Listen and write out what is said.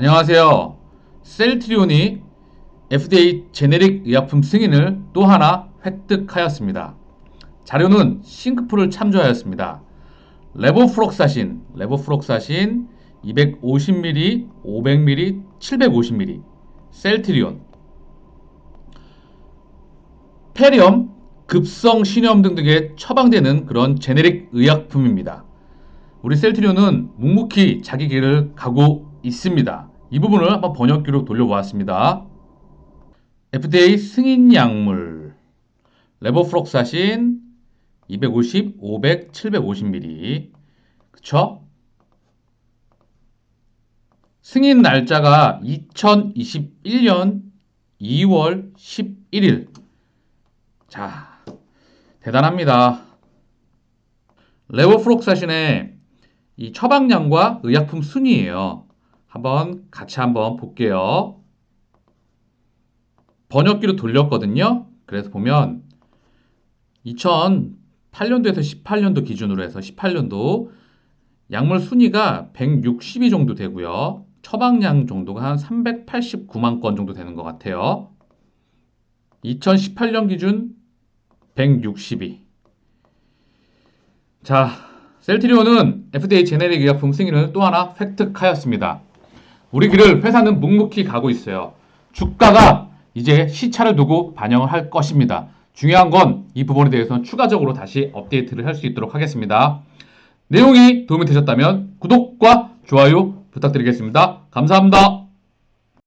안녕하세요. 셀트리온이 FDA 제네릭 의약품 승인을 또 하나 획득하였습니다. 자료는 싱크풀을 참조하였습니다. 레보프록사신, 레보프록사신 250ml, 500ml, 750ml, 셀트리온, 페리엄, 급성 신염 등등에 처방되는 그런 제네릭 의약품입니다. 우리 셀트리온은 묵묵히 자기 길을 가고 있습니다. 이 부분을 한번 번역기로 돌려보았습니다. FDA 승인 약물 레보프록사신 250, 500, 750ml 그쵸? 승인 날짜가 2021년 2월 11일 자 대단합니다. 레보프록사신의 이 처방량과 의약품 순위예요. 한번 같이 한번 볼게요. 번역기로 돌렸거든요. 그래서 보면 2008년도에서 18년도 기준으로 해서 18년도 약물 순위가 160위 정도 되고요. 처방량 정도가 한 389만 건 정도 되는 것 같아요. 2018년 기준 160위. 자, 셀트리온은 FDA 제네릭 의약품 승인을 또 하나 획득하였습니다. 우리 길을 회사는 묵묵히 가고 있어요. 주가가 이제 시차를 두고 반영을 할 것입니다. 중요한 건 이 부분에 대해서는 추가적으로 다시 업데이트를 할 수 있도록 하겠습니다. 내용이 도움이 되셨다면 구독과 좋아요 부탁드리겠습니다. 감사합니다.